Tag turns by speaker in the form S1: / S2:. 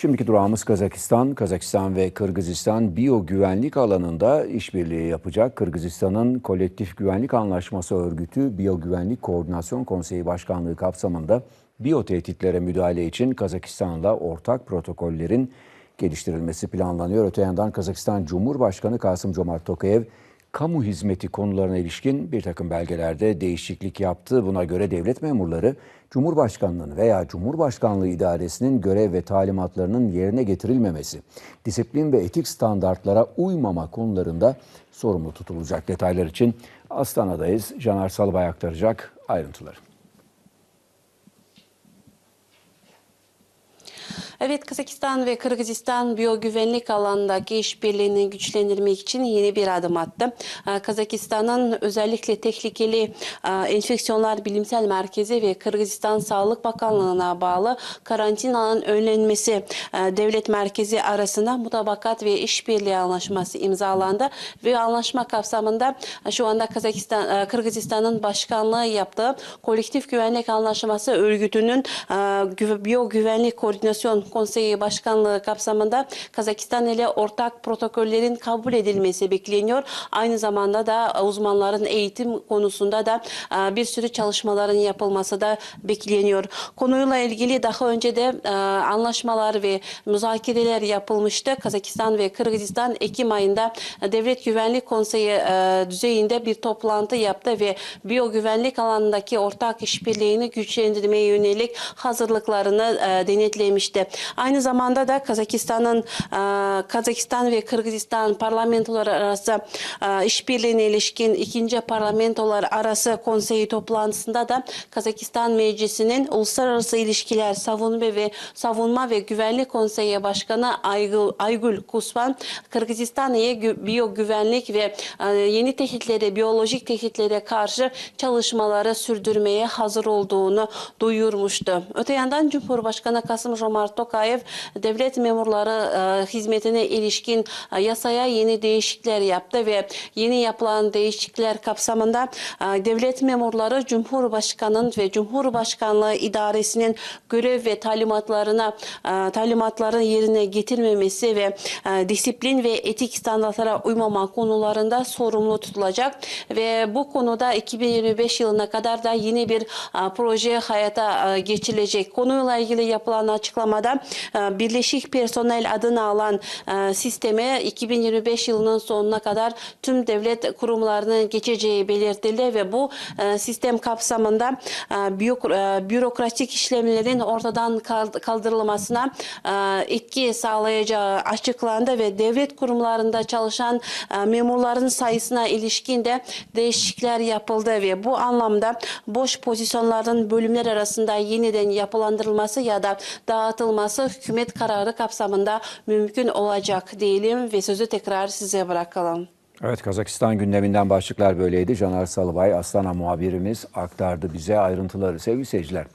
S1: Şimdiki durağımız Kazakistan. Kazakistan ve Kırgızistan biyo güvenlik alanında işbirliği yapacak. Kırgızistan'ın Kolektif Güvenlik Anlaşması Örgütü Biyo Güvenlik Koordinasyon Konseyi Başkanlığı kapsamında biyo tehditlere müdahale için Kazakistan'la ortak protokollerin geliştirilmesi planlanıyor. Öte yandan Kazakistan Cumhurbaşkanı Kasım Comart Tokayev kamu hizmeti konularına ilişkin bir takım belgelerde değişiklik yaptı. Buna göre devlet memurları Cumhurbaşkanlığının veya Cumhurbaşkanlığı idaresinin görev ve talimatlarının yerine getirilmemesi, disiplin ve etik standartlara uymama konularında sorumlu tutulacak. Detaylar için Astana'dayız. Caner Salıbay aktaracak ayrıntıları.
S2: Evet Kazakistan ve Kırgızistan biyogüvenlik alanındaki işbirliğini güçlendirmek için yeni bir adım attı. Ee, Kazakistan'ın özellikle tehlikeli e, enfeksiyonlar bilimsel merkezi ve Kırgızistan Sağlık Bakanlığı'na bağlı karantinanın önlenmesi e, devlet merkezi arasında mutabakat ve işbirliği anlaşması imzalandı ve anlaşma kapsamında e, şu anda Kazakistan Kırgızistan'ın başkanlığı yaptığı kolektif güvenlik anlaşması örgütünün güve- biyogüvenlik koordinasyon konseyi başkanlığı kapsamında Kazakistan ile ortak protokollerin kabul edilmesi bekleniyor. Aynı zamanda da uzmanların eğitim konusunda da e, bir sürü çalışmaların yapılması da bekleniyor. Konuyla ilgili daha önce de e, anlaşmalar ve müzakereler yapılmıştı. Kazakistan ve Kırgızistan Ekim ayında Devlet Güvenlik Konseyi e, düzeyinde bir toplantı yaptı ve biyogüvenlik alanındaki ortak işbirliğini güçlendirmeye yönelik hazırlıklarını denetlemişti. Aynı zamanda da Kazakistan'ın e, Kazakistan ve Kırgızistan parlamentoları arası e, işbirliğine ilişkin ikinci parlamentolar arası konseyi toplantısında da Kazakistan Meclisi'nin Uluslararası İlişkiler Savunma ve Savunma ve Güvenlik Konseyi Başkanı Aygül, Aygül Kusvan Kırgızistan'a gü- biyo güvenlik ve e, yeni tehditlere, biyolojik tehditlere karşı çalışmaları sürdürmeye hazır olduğunu duyurmuştu. Öte yandan Cumhurbaşkanı Kasım Jomart Tokayev devlet memurları e, hizmetine ilişkin e, yasaya yeni değişiklikler yaptı ve yeni yapılan değişiklikler kapsamında e, devlet memurları Cumhurbaşkanı'nın ve Cumhurbaşkanlığı idaresinin görev ve talimatlarına talimatların yerine getirmemesi ve disiplin ve etik standartlara uymama konularında sorumlu tutulacak ve bu konuda 2025 yılına kadar da yeni bir proje hayata e, geçirilecek. Konuyla ilgili yapılan açıklamada e, Birleşik Personel adını alan e, sisteme 2025 yılının sonuna kadar tüm devlet kurumlarının geçeceği belirtildi ve bu e, sistem kapsamında bürokratik işlemlerin ortadan kal- kaldırılmasına etki sağlayacağı açıklandı ve devlet kurumlarında çalışan memurların sayısına ilişkin de değişiklikler yapıldı ve bu anlamda boş pozisyonların bölümler arasında yeniden yapılandırılması ya da dağıtılması hükümet kararı kapsamında mümkün olacak diyelim ve sözü tekrar size bırakalım.
S1: Evet Kazakistan gündeminden başlıklar böyleydi. Caner Salıbay Astana muhabirimiz aktardı bize ayrıntıları sevgili seyirciler.